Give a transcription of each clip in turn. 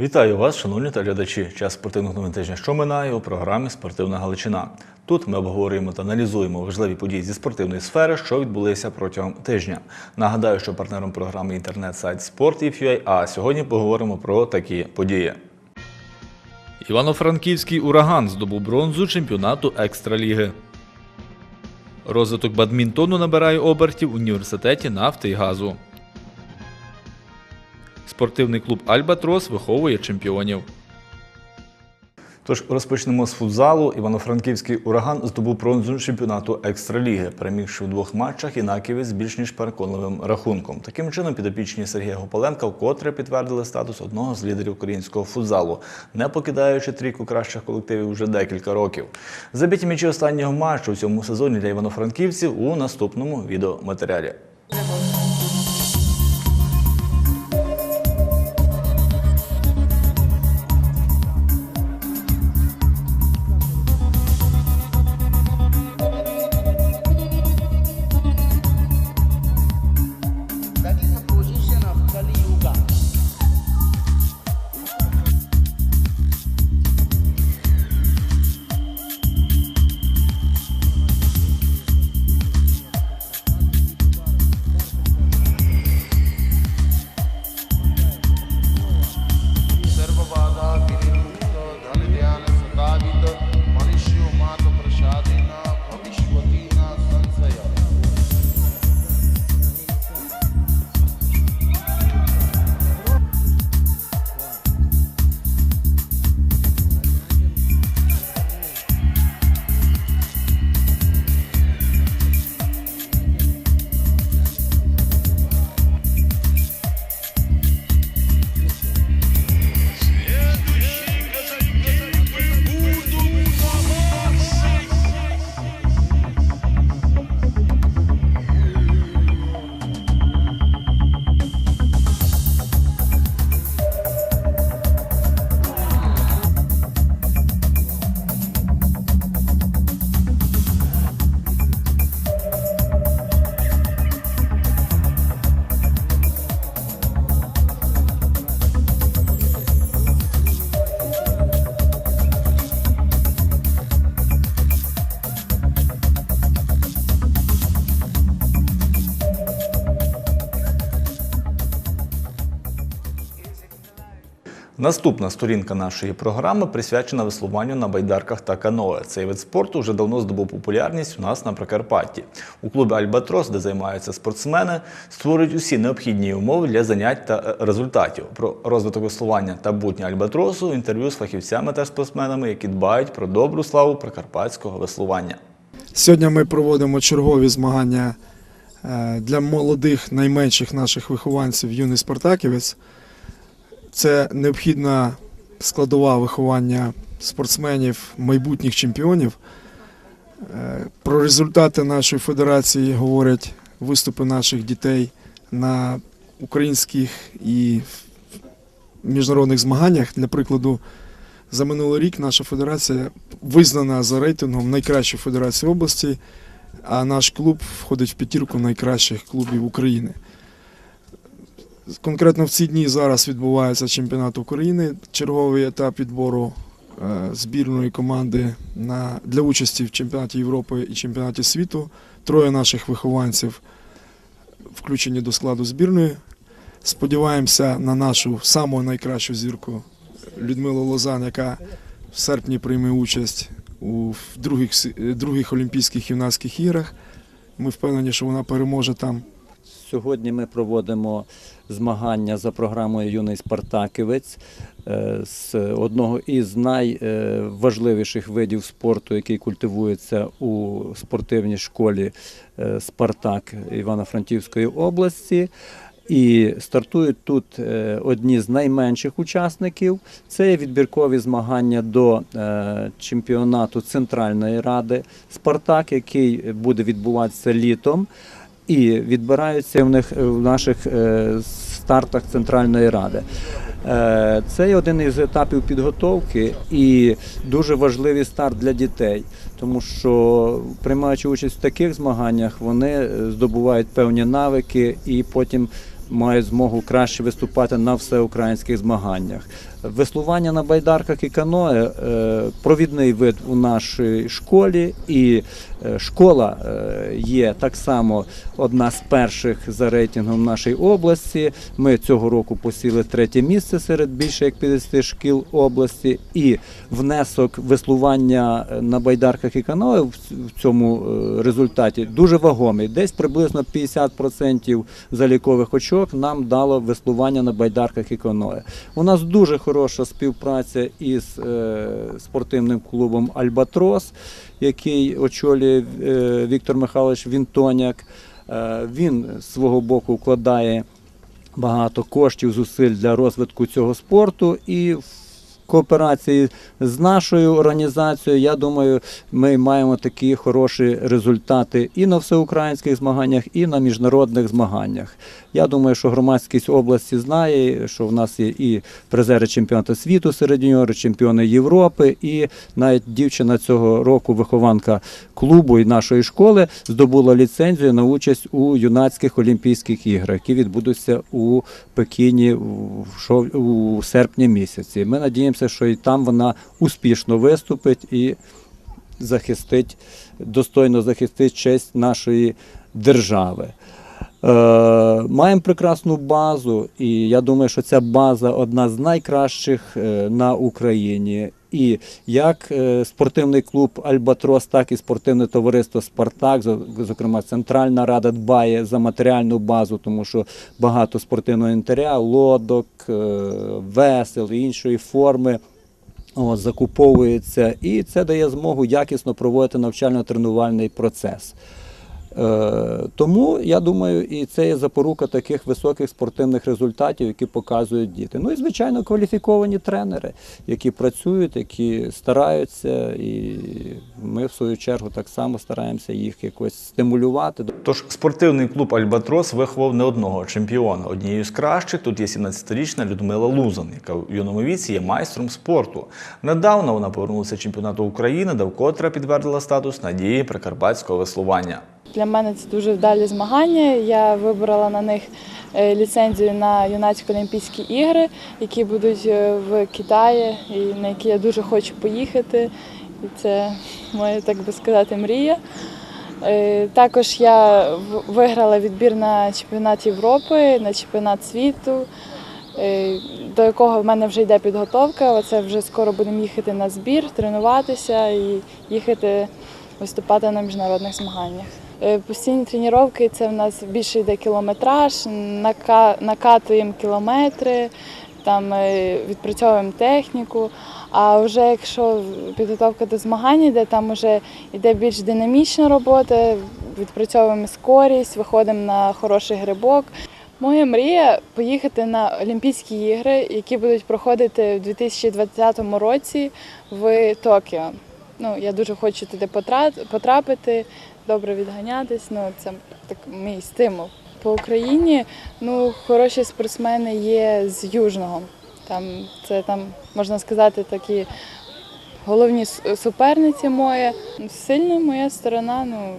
Вітаю вас, шановні та глядачі. Час спортивних новин тижня, що минає у програмі Спортивна Галичина. Тут ми обговорюємо та аналізуємо важливі події зі спортивної сфери, що відбулися протягом тижня. Нагадаю, що партнером програми інтернет-сайт Sport.ua, а сьогодні поговоримо про такі події. Івано-Франківський ураган здобув бронзу чемпіонату екстраліги. Розвиток бадмінтону набирає обертів в університеті нафти і газу. Спортивний клуб Альбатрос виховує чемпіонів. Тож розпочнемо з футзалу. Івано-Франківський ураган здобув бронзу чемпіонату екстраліги, перемігши в двох матчах інаківець з більш ніж переконливим рахунком. Таким чином, підопічні Сергія Гополенка вкотре підтвердили статус одного з лідерів українського футзалу, не покидаючи трійку кращих колективів вже декілька років. Забиті м'ячі останнього матчу у цьому сезоні для івано-франківців у наступному відеоматеріалі. Наступна сторінка нашої програми присвячена веслуванню на байдарках та каное. Цей вид спорту вже давно здобув популярність у нас на Прикарпатті. У клубі Альбатрос, де займаються спортсмени, створюють усі необхідні умови для занять та е, результатів. Про розвиток веслування та будні Альбатросу інтерв'ю з фахівцями та спортсменами, які дбають про добру славу прикарпатського веслування. Сьогодні ми проводимо чергові змагання е, для молодих найменших наших вихованців юний спартаківець. Це необхідна складова виховання спортсменів, майбутніх чемпіонів. Е, Про результати нашої федерації говорять виступи наших дітей на українських і міжнародних змаганнях. Для прикладу, за минулий рік наша федерація визнана за рейтингом найкращої федерації області, а наш клуб входить в п'ятірку найкращих клубів України. Конкретно в ці дні зараз відбувається чемпіонат України, черговий етап відбору е, збірної команди на, для участі в чемпіонаті Європи і чемпіонаті світу. Троє наших вихованців включені до складу збірної. Сподіваємося на нашу саму найкращу зірку Людмилу Лозан, яка в серпні прийме участь у других, е, других Олімпійських юнацьких іграх. Ми впевнені, що вона переможе там. Сьогодні ми проводимо змагання за програмою Юний Спартаківець е, з одного із найважливіших видів спорту, який культивується у спортивній школі е, Спартак Івано-Франківської області. І стартують тут е, одні з найменших учасників. Це відбіркові змагання до чемпіонату Центральної ради Спартак, який буде відбуватися літом. І відбираються в них в наших е, стартах Центральної ради. Е, Це один із етапів підготовки і дуже важливий старт для дітей, тому що приймаючи участь в таких змаганнях, вони е, здобувають певні навики і потім мають змогу краще виступати на всеукраїнських змаганнях. Веслування на байдарках і каное провідний вид у нашій школі, і школа е, є так само одна з перших за рейтингом нашої області. Ми цього року посіли третє місце серед більше як 50 шкіл області. І внесок веслування е, на байдарках і каное в цьому е, результаті дуже вагомий. Десь приблизно 50% залікових очок нам дало веслування на байдарках і каное. У нас дуже хороша співпраця із е, спортивним клубом Альбатрос, який очолює е, Віктор Михайлович Вінтоняк. Е, він з свого боку вкладає багато коштів, зусиль для розвитку цього спорту і кооперації з нашою організацією, я думаю, ми маємо такі хороші результати і на всеукраїнських змаганнях, і на міжнародних змаганнях. Я думаю, що громадськість області знає, що в нас є і призери чемпіонату світу серед юніорів, чемпіони Європи, і навіть дівчина цього року, вихованка клубу і нашої школи, здобула ліцензію на участь у юнацьких Олімпійських іграх, які відбудуться у Пекіні в шов- у серпні місяці. Ми надіємося, що і там вона успішно виступить і захистить, достойно захистить честь нашої держави. Е, маємо прекрасну базу, і я думаю, що ця база одна з найкращих е, на Україні. І як е, спортивний клуб Альбатрос, так і спортивне товариство Спартак, зокрема Центральна Рада дбає за матеріальну базу, тому що багато спортивного інвентаря, лодок, весел і іншої форми От, закуповується, і це дає змогу якісно проводити навчально-тренувальний процес. Е, тому я думаю, і це є запорука таких високих спортивних результатів, які показують діти. Ну і звичайно, кваліфіковані тренери, які працюють, які стараються, і ми в свою чергу так само стараємося їх якось стимулювати. Тож спортивний клуб Альбатрос виховав не одного чемпіона. Однією з кращих тут є 17-річна Людмила Лузан, яка в юному віці є майстром спорту. Недавно вона повернулася чемпіонату України, де вкотре підтвердила статус надії прикарпатського веслування. Для мене це дуже вдалі змагання. Я вибрала на них е, ліцензію на юнацькі Олімпійські ігри, які будуть е, в Китаї, і на які я дуже хочу поїхати. І це моя, так би сказати, мрія. Е, Також я виграла відбір на чемпіонат Європи, на чемпіонат світу, до якого в мене вже йде підготовка. Оце вже скоро будемо їхати на збір, тренуватися і їхати виступати на міжнародних змаганнях. Е, Постійні тренування це в нас більше йде кілометраж, накатуємо кілометри, там е, відпрацьовуємо техніку. А вже якщо підготовка до змагань йде, там вже йде більш динамічна робота, відпрацьовуємо скорість, виходимо на хороший грибок. Моя мрія поїхати на Олімпійські ігри, які будуть проходити в 2020 році в Токіо. Ну, я дуже хочу туди потрапити, добре відганятись. Ну, це так мій стимул. По Україні ну, хороші спортсмени є з Южного. Там, це там, можна сказати, такі головні суперниці мої. Сильна моя сторона, ну,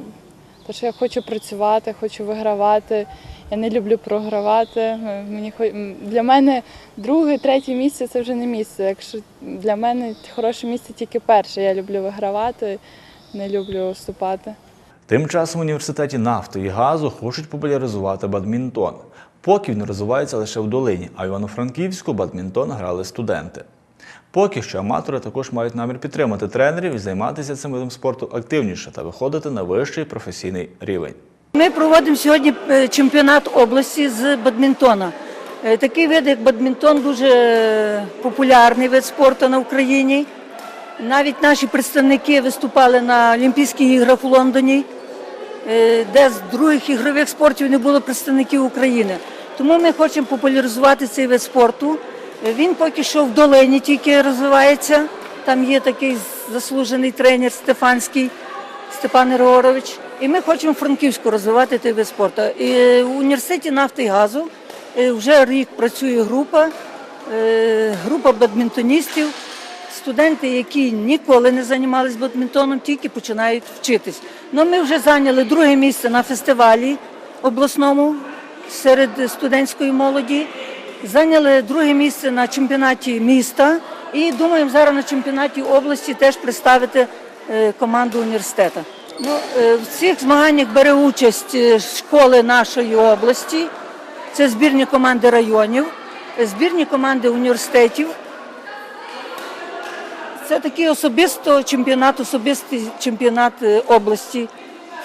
то, що я хочу працювати, хочу вигравати. Я не люблю програвати. Мені для мене друге, третє місце це вже не місце. Якщо для мене хороше місце тільки перше. Я люблю вигравати, не люблю вступати. Тим часом в університеті нафти і газу хочуть популяризувати бадмінтон. Поки він розвивається лише в долині, а в Івано-Франківську бадмінтон грали студенти. Поки що аматори також мають намір підтримати тренерів і займатися цим видом спорту активніше та виходити на вищий професійний рівень. Ми проводимо сьогодні е, чемпіонат області з бадмінтона. Е, Такий вид, як бадмінтон, дуже е, популярний вид спорту на Україні. Навіть наші представники виступали на Олімпійських іграх у Лондоні, де з других ігрових спортів не було представників України. Тому ми хочемо популяризувати цей вид спорту. Е, Він поки що в долині тільки розвивається. Там є такий заслужений тренер Стефанський. Степан Григорович. І ми хочемо Франківську розвивати той вид спорту. І е, в університеті нафти і газу е, вже рік працює група, е, група бадмінтоністів, студенти, які ніколи не займалися бадмінтоном, тільки починають вчитись. Ну, ми вже зайняли друге місце на фестивалі обласному серед студентської молоді. Зайняли друге місце на чемпіонаті міста і думаємо зараз на чемпіонаті області теж представити е, команду університету. Ну, е, в цих змаганнях бере участь е, школи нашої області, це збірні команди районів, збірні команди університетів. Це такий особисто чемпіонат, особистий чемпіонат е, області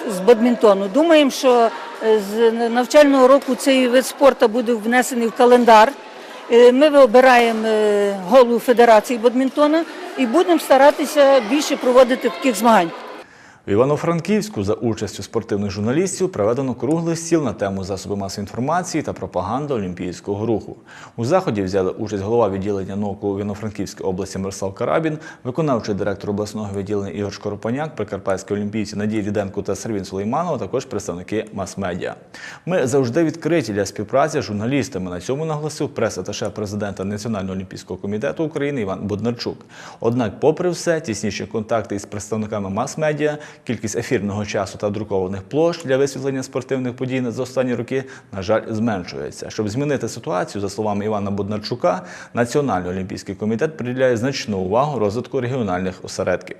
з бадмінтону. Думаємо, що е, з навчального року цей вид спорту буде внесений в календар. Е, Ми вибираємо е, голову Федерації бадмінтона і будемо старатися більше проводити таких змагань. В Івано-Франківську за участю спортивних журналістів проведено круглий стіл на тему засоби масової інформації та пропаганда олімпійського руху. У заході взяли участь голова відділення НОКу в Івано-Франківській області Мирослав Карабін, виконавчий директор обласного відділення Ігор Шкоропаняк, прикарпатські олімпійці Надія Діденко та Сервін Сулейманов, а також представники мас-медіа. Ми завжди відкриті для співпраці з журналістами. На цьому наголосив прес-аташе президента Національного олімпійського комітету України Іван Боднарчук. Однак, попри все, тісніші контакти із представниками мас-медіа, кількість ефірного часу та друкованих площ для висвітлення спортивних подій за останні роки, на жаль, зменшується. Щоб змінити ситуацію, за словами Івана Боднарчука, Національний олімпійський комітет приділяє значну увагу розвитку регіональних осередків.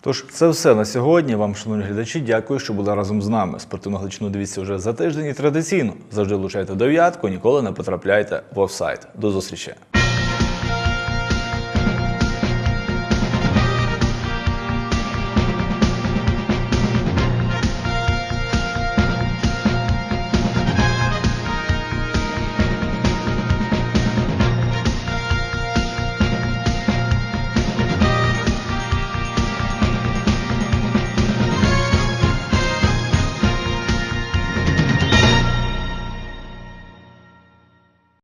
Тож це все на сьогодні. Вам, шановні глядачі, дякую, що були разом з нами. Спортивну гличину дивіться вже за тиждень і традиційно. Завжди влучайте дев'ятку, ніколи не потрапляйте в офсайт. До зустрічі.